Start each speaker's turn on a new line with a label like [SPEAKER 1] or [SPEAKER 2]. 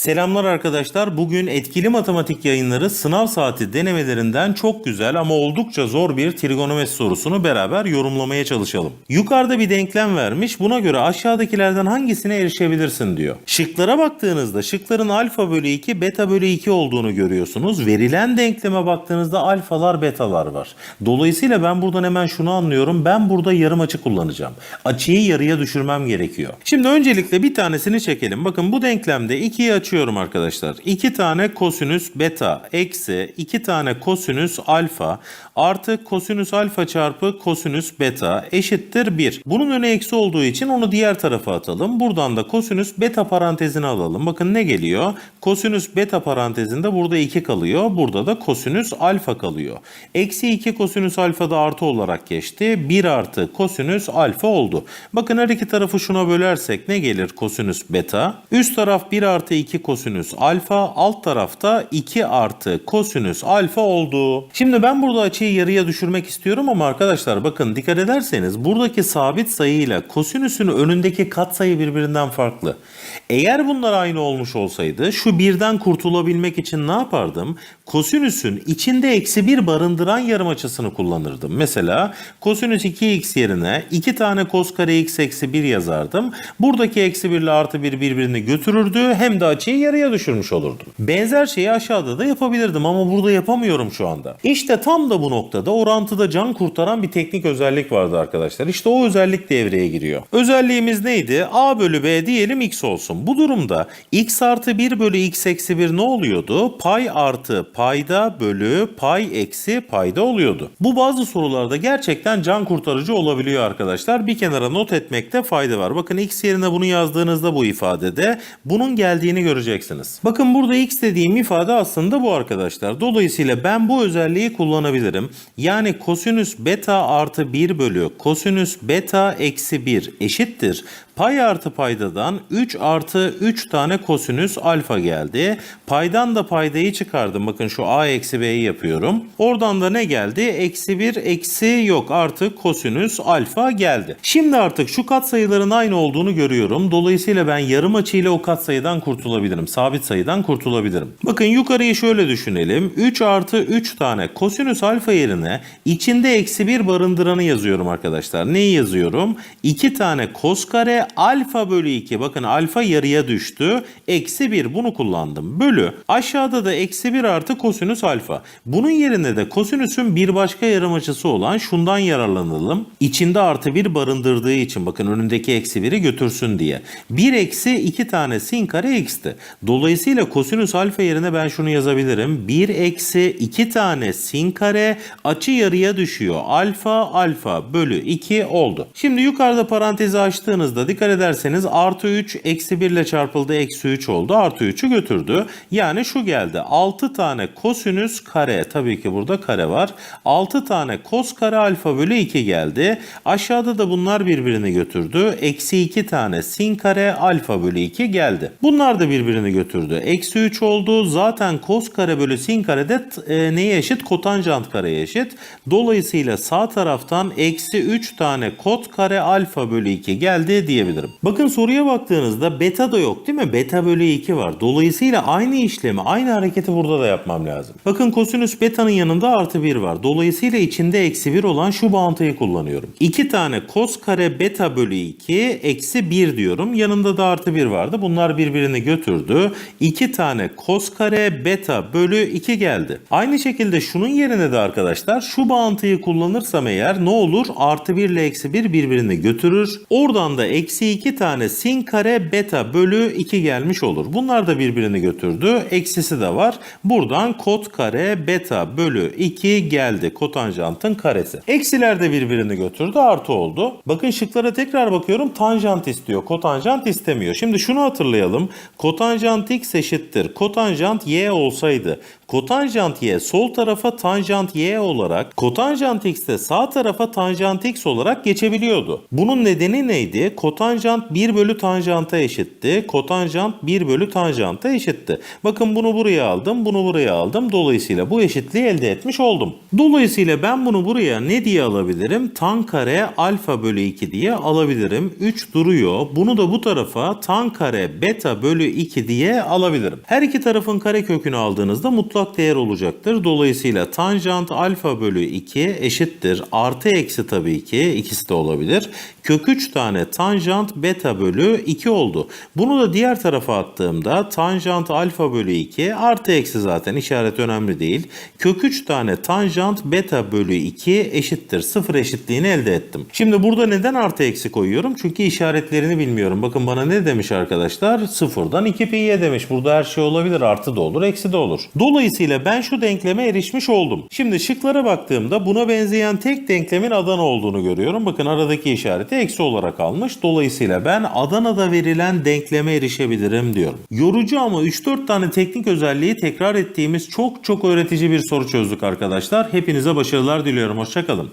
[SPEAKER 1] Selamlar arkadaşlar. Bugün etkili matematik yayınları sınav saati denemelerinden çok güzel ama oldukça zor bir trigonometri sorusunu beraber yorumlamaya çalışalım. Yukarıda bir denklem vermiş. Buna göre aşağıdakilerden hangisine erişebilirsin diyor. Şıklara baktığınızda şıkların alfa bölü 2, beta bölü 2 olduğunu görüyorsunuz. Verilen denkleme baktığınızda alfalar, betalar var. Dolayısıyla ben buradan hemen şunu anlıyorum. Ben burada yarım açı kullanacağım. Açıyı yarıya düşürmem gerekiyor. Şimdi öncelikle bir tanesini çekelim. Bakın bu denklemde 2'yi açıyorum arkadaşlar. 2 tane kosinüs beta eksi 2 tane kosinüs alfa artı kosinüs alfa çarpı kosinüs beta eşittir 1. Bunun önü eksi olduğu için onu diğer tarafa atalım. Buradan da kosinüs beta parantezini alalım. Bakın ne geliyor? Kosinüs beta parantezinde burada 2 kalıyor. Burada da kosinüs alfa kalıyor. Eksi 2 kosinüs alfa da artı olarak geçti. 1 artı kosinüs alfa oldu. Bakın her iki tarafı şuna bölersek ne gelir kosinüs beta? Üst taraf 1 artı 2 kosinüs alfa. Alt tarafta 2 artı kosinüs alfa oldu. Şimdi ben burada açıyı yarıya düşürmek istiyorum ama arkadaşlar bakın dikkat ederseniz buradaki sabit sayı ile kosinüsün önündeki katsayı birbirinden farklı. Eğer bunlar aynı olmuş olsaydı şu birden kurtulabilmek için ne yapardım? Kosinüsün içinde eksi 1 barındıran yarım açısını kullanırdım. Mesela kosinüs 2x yerine 2 tane kos kare x eksi 1 yazardım. Buradaki eksi 1 ile artı 1 birbirini götürürdü. Hem de açıyı yarıya düşürmüş olurdum. Benzer şeyi aşağıda da yapabilirdim ama burada yapamıyorum şu anda. İşte tam da bu noktada orantıda can kurtaran bir teknik özellik vardı arkadaşlar. İşte o özellik devreye giriyor. Özelliğimiz neydi? A bölü B diyelim x olsun. Bu durumda x artı 1 bölü x eksi 1 ne oluyordu? Pay artı payda bölü pay eksi payda oluyordu. Bu bazı sorularda gerçekten can kurtarıcı olabiliyor arkadaşlar. Bir kenara not etmekte fayda var. Bakın x yerine bunu yazdığınızda bu ifadede bunun geldiğini göreceksiniz. Bakın burada x dediğim ifade aslında bu arkadaşlar. Dolayısıyla ben bu özelliği kullanabilirim. Yani kosinüs beta artı 1 bölü kosinüs beta eksi 1 eşittir. Pay artı paydadan 3 artı 3 tane kosinüs alfa geldi. Paydan da paydayı çıkardım. Bakın şu a eksi b'yi yapıyorum. Oradan da ne geldi? Eksi 1 eksi yok artı kosinüs alfa geldi. Şimdi artık şu katsayıların aynı olduğunu görüyorum. Dolayısıyla ben yarım açıyla o katsayıdan kurtulabilirim. Sabit sayıdan kurtulabilirim. Bakın yukarıyı şöyle düşünelim. 3 artı 3 tane kosinüs alfa yerine içinde eksi 1 barındıranı yazıyorum arkadaşlar. Neyi yazıyorum? 2 tane kos kare alfa bölü 2. Bakın alfa yarıya düştü. Eksi 1 bunu kullandım. Bölü. Aşağıda da eksi 1 artı kosinüs alfa. Bunun yerine de kosinüsün bir başka yarım açısı olan şundan yararlanalım. İçinde artı 1 barındırdığı için bakın önündeki eksi 1'i götürsün diye. 1 eksi 2 tane sin kare x'ti. Dolayısıyla kosinüs alfa yerine ben şunu yazabilirim. 1 eksi 2 tane sin kare açı yarıya düşüyor. Alfa alfa bölü 2 oldu. Şimdi yukarıda parantezi açtığınızda dikkat ederseniz artı 3 eksi 1 ile çarpıldı eksi 3 oldu. Artı 3'ü götürdü. Yani şu geldi. 6 tane kosinüs kare. Tabii ki burada kare var. 6 tane kos kare alfa bölü 2 geldi. Aşağıda da bunlar birbirini götürdü. Eksi 2 tane sin kare alfa bölü 2 geldi. Bunlar da birbirini götürdü. Eksi 3 oldu. Zaten kos kare bölü sin kare de e, neye eşit? Kotanjant kareye eşit. Dolayısıyla sağ taraftan eksi 3 tane kot kare alfa bölü 2 geldi diyebilirim. Bakın soruya baktığınızda beta da yok değil mi? Beta bölü 2 var. Dolayısıyla aynı işlemi, aynı hareketi burada da yapmam lazım. Bakın kosinüs beta'nın yanında artı 1 var. Dolayısıyla içinde eksi 1 olan şu bağıntıyı kullanıyorum. 2 tane kos kare beta bölü 2 eksi 1 diyorum. Yanında da artı 1 vardı. Bunlar birbirini götürdü. 2 tane kos kare beta bölü 2 geldi. Aynı şekilde şunun yerine de arkadaşlar şu bağıntıyı kullanırsam eğer ne olur? Artı 1 ile eksi 1 birbirini götürür. Oradan da eksi 2 tane sin kare beta bölü 2 gelmiş olur. Bunlar da birbirini götürdü. Eksisi de var. Buradan kot kare beta bölü 2 geldi. Kotanjantın karesi. Eksiler de birbirini götürdü. Artı oldu. Bakın şıklara tekrar bakıyorum. Tanjant istiyor. Kotanjant istemiyor. Şimdi şunu hatırlayalım. Kotanjant x eşittir. Kotanjant y olsaydı kotanjant y sol tarafa tanjant y olarak kotanjant x de sağ tarafa tanjant x olarak geçebiliyordu. Bunun nedeni neydi? Kotanjant 1 bölü tanjanta eşitti. Kotanjant 1 bölü tanjanta eşitti. Bakın bunu buraya aldım, bunu buraya aldım. Dolayısıyla bu eşitliği elde etmiş oldum. Dolayısıyla ben bunu buraya ne diye alabilirim? Tan kare alfa bölü 2 diye alabilirim. 3 duruyor. Bunu da bu tarafa tan kare beta bölü 2 diye alabilirim. Her iki tarafın kare kökünü aldığınızda mutlak değer olacaktır. Dolayısıyla tanjant alfa bölü 2 eşittir. Artı eksi tabii ki ikisi de olabilir. Kök 3 tane tanjant beta bölü 2 oldu. Bunu da diğer tarafa attığımda tanjant alfa bölü 2 artı eksi zaten işaret önemli değil. Kök 3 tane tanjant beta bölü 2 eşittir. Sıfır eşitliğini elde ettim. Şimdi burada neden artı eksi koyuyorum? Çünkü işaretlerini bilmiyorum. Bakın bana ne demiş arkadaşlar? Sıfırdan 2 pi'ye demiş. Burada her şey olabilir. Artı da olur, eksi de olur. Dolayısıyla ben şu denkleme erişmiş oldum. Şimdi şıklara baktığımda buna benzeyen tek denklemin Adana olduğunu görüyorum. Bakın aradaki işareti eksi olarak almış. Dolayısıyla ben Adana'da verilen denkleme erişebilirim diyorum. Yorucu ama 3-4 tane teknik özelliği tekrar ettiğimiz çok çok öğretici bir soru çözdük arkadaşlar. Hepinize başarılar diliyorum. Hoşçakalın.